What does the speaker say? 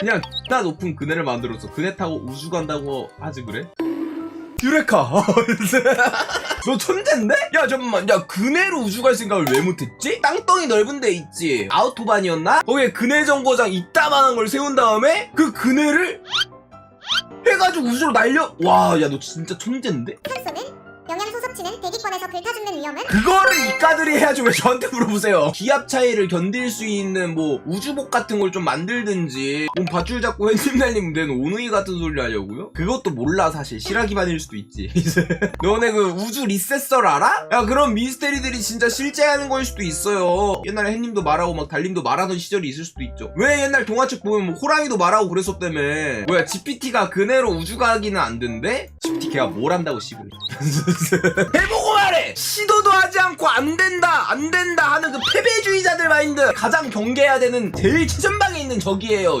그냥 나 높은 그네를 만들어서 그네 타고 우주 간다고 하지 그래? 유레카 너 천재인데? 야 잠깐만 야 그네로 우주 갈 생각을 왜 못했지? 땅덩이 넓은 데 있지 아우토반이었나? 거기에 그네 정거장 이따만한 걸 세운 다음에 그 그네를 해가지고 우주로 날려 와 야 너 진짜 천재인데? 영양소 섭취는 대기권에서 긁혀죽는 위험은? 그거를 이까들이 해야지 왜 저한테 물어보세요. 기압 차이를 견딜 수 있는 뭐 우주복 같은 걸 좀 만들든지. 몸 밧줄 잡고 햇님 날리면 되는 오누이 같은 소리 하려고요? 그것도 몰라 사실. 실화기 반일 수도 있지. 너네 그 우주 리셋설 알아? 야 그런 미스테리들이 진짜 실제 하는 거일 수도 있어요. 옛날에 햇님도 말하고 막 달님도 말하던 시절이 있을 수도 있죠. 왜 옛날 동화책 보면 뭐 호랑이도 말하고 그랬었다며. 뭐야 GPT가 그네로 우주 가기는 안 된대? GPT 걔가 뭘 한다고 씨발 해보고 말해! 시도도 하지 않고 안 된다, 안 된다 하는 그 패배주의자들 마인드 가장 경계해야 되는 제일 최전방에 있는 적이에요.